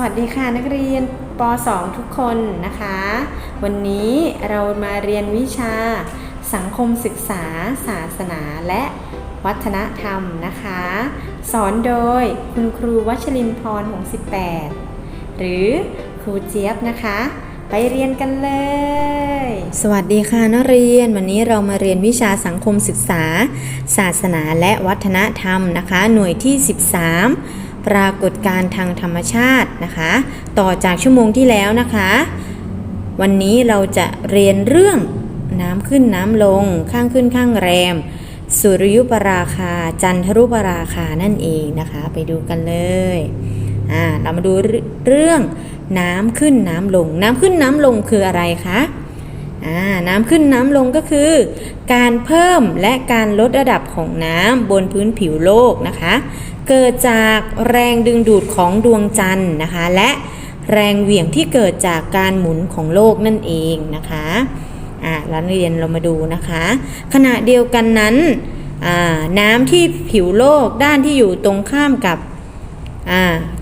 วัสดีค่ะนักเรียนป .2 ทุกคนนะคะ วันนี้เรามาเรียนวิชา สังคมศึกษา ศาสนาและวัฒนธรรมนะคะ สอนโดยคุณครูวัชรินทร์พรหง18หรือครูเจี๊ยบนะคะ ไปเรียนกันเลย สวัสดีค่ะนักเรียน วันนี้เรามาเรียนวิชาสังคมศึกษา ศาสนาและวัฒนธรรมนะคะ หน่วยที่ 13 ปรากฏการณ์ทางธรรมชาตินะคะ ต่อจากชั่วโมงที่แล้วนะคะ วันนี้เราจะเรียนเรื่องน้ำขึ้นน้ำลง ข้างขึ้นข้างแรม สุริยุปราคา จันทรุปราคานั่นเองนะคะ ไปดูกันเลยอ่าเรามาดูเรื่องน้ำขึ้นน้ำลง น้ำขึ้นน้ำลงคืออะไรคะ น้ำขึ้นน้ำลงก็คือ การเพิ่มและการลดระดับของน้ำบนพื้นผิวโลกนะคะ เกิดจากแรงดึงดูดของดวงจันทร์นะคะ และแรงเหวี่ยงที่เกิดจากการหมุนของโลกนั่นเองนะคะอ่าแล้วเรียนเรามาดูนะคะ ขณะเดียวกันนั้นน้ำที่ผิวโลกด้านที่อยู่ตรงข้ามกับ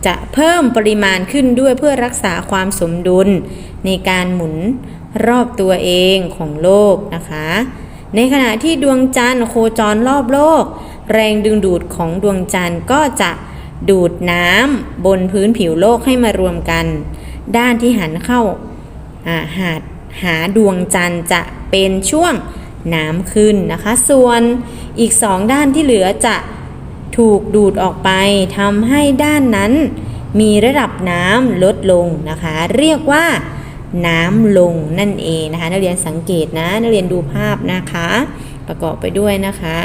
จะเพิ่มปริมาณขึ้นด้วยเพื่อรักษาความสมดุลในการหมุน รอบตัวเองของโลกนะคะ ในขณะที่ดวงจันทร์โคจรรอบโลก แรงดึงดูดของดวงจันทร์ก็จะดูดน้ำบนพื้นผิวโลกให้มารวมกัน ด้านที่หันเข้าาหาดหาดวงจันทร์จะเป็นช่วงน้ำขึ้นนะคะ ส่วนอีกสองด้านที่เหลือจะถูกดูดออกไปทำให้ด้านนั้นมีระดับน้ำลดลงนะคะ เรียกว่า น้ำลงนั่นเองนะคะ นักเรียนสังเกตนะ นักเรียนดูภาพนะคะ ประกอบไปด้วยนะคะ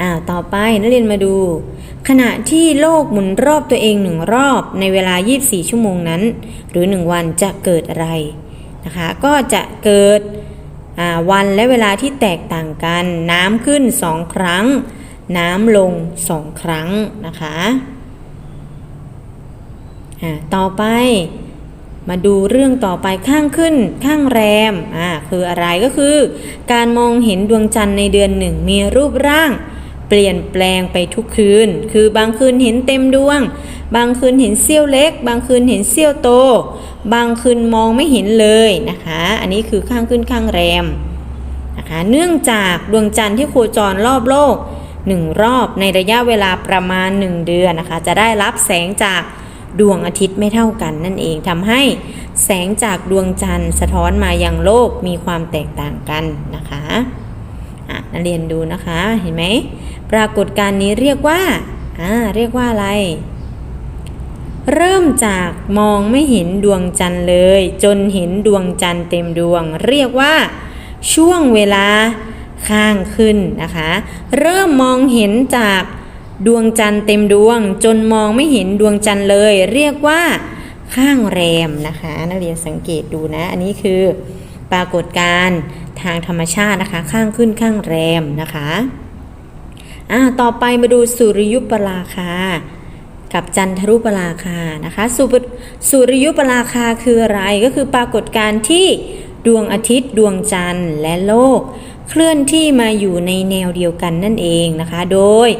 อ่าต่อไปนักเรียนมาดู ขณะที่โลกหมุนรอบตัวเองหนึ่งรอบในเวลา 24 ชั่วโมงนั้น หรือ 1 วันจะเกิดอะไรนะคะ ก็จะเกิดวันและเวลาที่แตกต่างกัน น้ำขึ้น 2 ครั้ง น้ำลง 2 ครั้งนะคะต่อไป มาดูเรื่องต่อไปข้างขึ้นข้างแรมอ่าคืออะไรก็คือ การมองเห็นดวงจันทร์ในเดือนหนึ่งมีรูปร่าง เปลี่ยนแปลงไปทุกคืน คือบางคืนเห็นเต็มดวง บางคืนเห็นเสี้ยวเล็ก บางคืนเห็นเสี้ยวโต บางคืนมองไม่เห็นเลยนะคะ อันนี้คือข้างขึ้นข้างแรมนะคะเนื่องจากดวงจันทร์ที่โคจรรอบโลกหนึ่งรอบในระยะเวลาประมาณ 1 เดือนนะคะ จะได้รับแสงจาก ดวงอาทิตย์ไม่เท่ากันนั่นเองทำให้แสงจากดวงจันทร์สะท้อนมายังโลกมีความแตกต่างกันนะคะอะนักเรียนดูนะคะเห็นไหมปรากฏการณ์นี้เรียกว่าอ่าเรียกว่าอะไร เริ่มจากมองไม่เห็นดวงจันทร์เลย จนเห็นดวงจันทร์เต็มดวง เรียกว่าช่วงเวลาข้างขึ้นนะคะ เริ่มมองเห็นจาก ดวงจันทร์เต็มดวงจนมองไม่เห็นดวงจันทร์เลย เรียกว่าข้างแรมนะคะ นักเรียนสังเกตดูนะ อันนี้คือปรากฏการณ์ทางธรรมชาตินะคะ ข้างขึ้นข้างแรมนะคะอ่าต่อไปมาดูสุริยุปราคา กับจันทรุปราคานะคะสสุริยุปราคาคืออะไรก็คือปรากฏการณ์ที่ดวงอาทิตย์ดวงจันทร์และโลก เคลื่อนที่มาอยู่ในแนวเดียวกันนั่นเองนะคะ โดย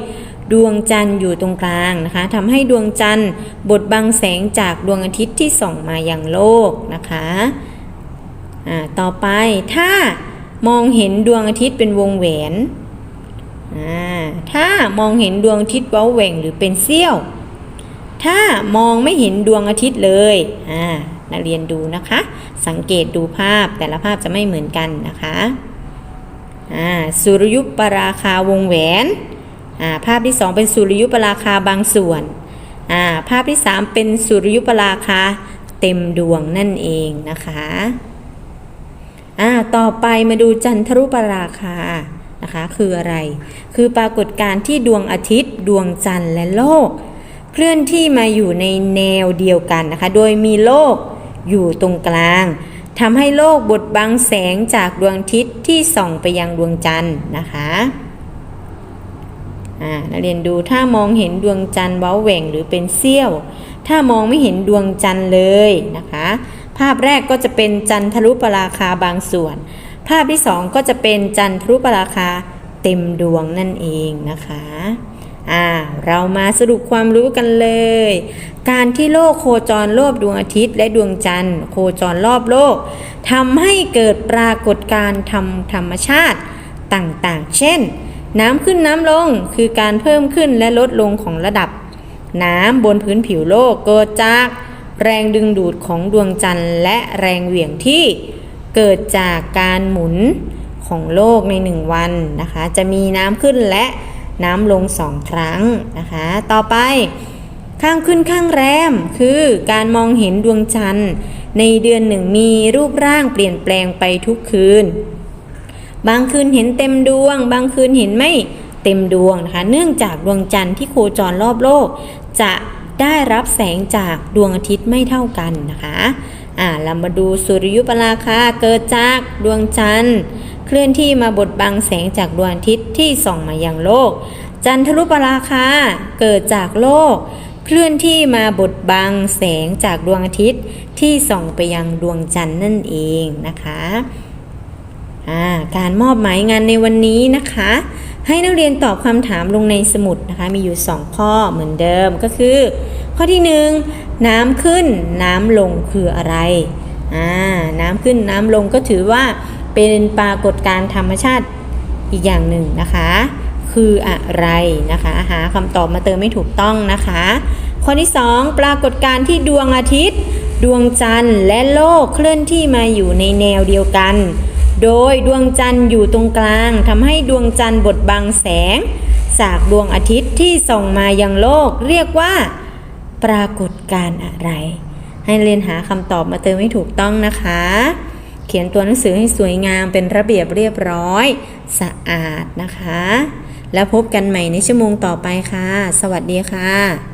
ดวงจันทร์อยู่ตรงกลางนะคะทำให้ดวงจันทร์บดบังแสงจากดวงอาทิตย์ที่ส่องมายังโลกนะคะต่อไปถ้ามองเห็นดวงอาทิตย์เป็นวงแหวน ถ้ามองเห็นดวงอาทิตย์เว้าแหว่งหรือเป็นเสี้ยว ถ้ามองไม่เห็นดวงอาทิตย์เลยนักเรียนดูนะคะ สังเกตดูภาพแต่ละภาพจะไม่เหมือนกันนะคะสุริยุปราคาวงแหวน ภาพที่ 2 เป็นสุริยุปราคาบางส่วนภาพที่ 3 เป็นสุริยุปราคาเต็มดวงนั่นเองนะคะต่อไปมาดูจันทรุปราคานะคะคืออะไร คือปรากฏการณ์ที่ดวงอาทิตย์ ดวงจันทร์และโลก เคลื่อนที่มาอยู่ในแนวเดียวกันนะคะ โดยมีโลกอยู่ตรงกลางทำให้โลกบดบังแสงจากดวงอาทิตย์ที่ส่องไปยังดวงจันทร์นะคะ นักเรียนดูถ้ามองเห็นดวงจันทร์เว้าแหว่งหรือเป็นเสี้ยว ถ้ามองไม่เห็นดวงจันทร์เลยนะคะ ภาพแรกก็จะเป็นจันทรุปราคาบางส่วน ภาพที่สองก็จะเป็นจันทรุปราคาเต็มดวงนั่นเองนะคะอ่าเรามาสรุปความรู้กันเลย การที่โลกโคจรรอบดวงอาทิตย์และดวงจันทร์ โคจรรอบโลกทำให้เกิดปรากฏการณ์ธรรมธรรมชาติต่างๆ เช่น น้ำขึ้นน้ำลงคือการเพิ่มขึ้นและลดลงของระดับ น้ำบนพื้นผิวโลกเกิดจากแรงดึงดูดของดวงจันทร์และแรงเหวี่ยงที่เกิดจากการหมุนของโลกในหนึ่งวันนะคะ จะมีน้ำขึ้นและน้ำลงสองครั้งนะคะ ต่อไป ข้างขึ้นข้างแรมคือการมองเห็นดวงจันทร์ ในเดือนหนึ่งมีรูปร่างเปลี่ยนแปลงไปทุกคืน บางคืนเห็นเต็มดวง บางคืนเห็นไม่เต็มดวงนะคะ เนื่องจากดวงจันทร์ที่โคจรรอบโลก จะได้รับแสงจากดวงอาทิตย์ไม่เท่ากันนะคะอ่าเรามาดูสุริยุปราคาเกิดจากดวงจันทร์ เคลื่อนที่มาบดบังแสงจากดวงอาทิตย์ที่ส่องมายังโลก จันทรุปราคาเกิดจากโลก เคลื่อนที่มาบดบังแสงจากดวงอาทิตย์ที่ส่องไปยังดวงจันทร์นั่นเองนะคะ การมอบหมายงานในวันนี้นะคะ ให้นักเรียนตอบคำถามลงในสมุดนะคะ มีอยู่ 2 ข้อเหมือนเดิมก็คือ ข้อที่ 1 น้ำขึ้นน้ำลงคืออะไรน้ำขึ้นน้ำลงก็ถือว่าเป็นปรากฏการธรรมชาติอีกอย่างหนึ่งนะคะ คืออะไรนะคะหาคำตอบมาเติมไม่ถูกต้องนะคะ ข้อที่ 2 ปรากฏการที่ดวงอาทิตย์ ดวงจันทร์และโลกเคลื่อนที่มาอยู่ในแนวเดียวกัน โดยดวงจันทร์อยู่ตรงกลางทำให้ดวงจันทร์บดบังแสง จากดวงอาทิตย์ที่ส่องมายังโลก เรียกว่า ปรากฏการณ์อะไร ให้เรียนหาคำตอบมาเติมให้ถูกต้องนะคะ เขียนตัวหนังสือให้สวยงามเป็นระเบียบเรียบร้อย สะอาดนะคะ แล้วพบกันใหม่ในชั่วโมงต่อไปค่ะ สวัสดีค่ะ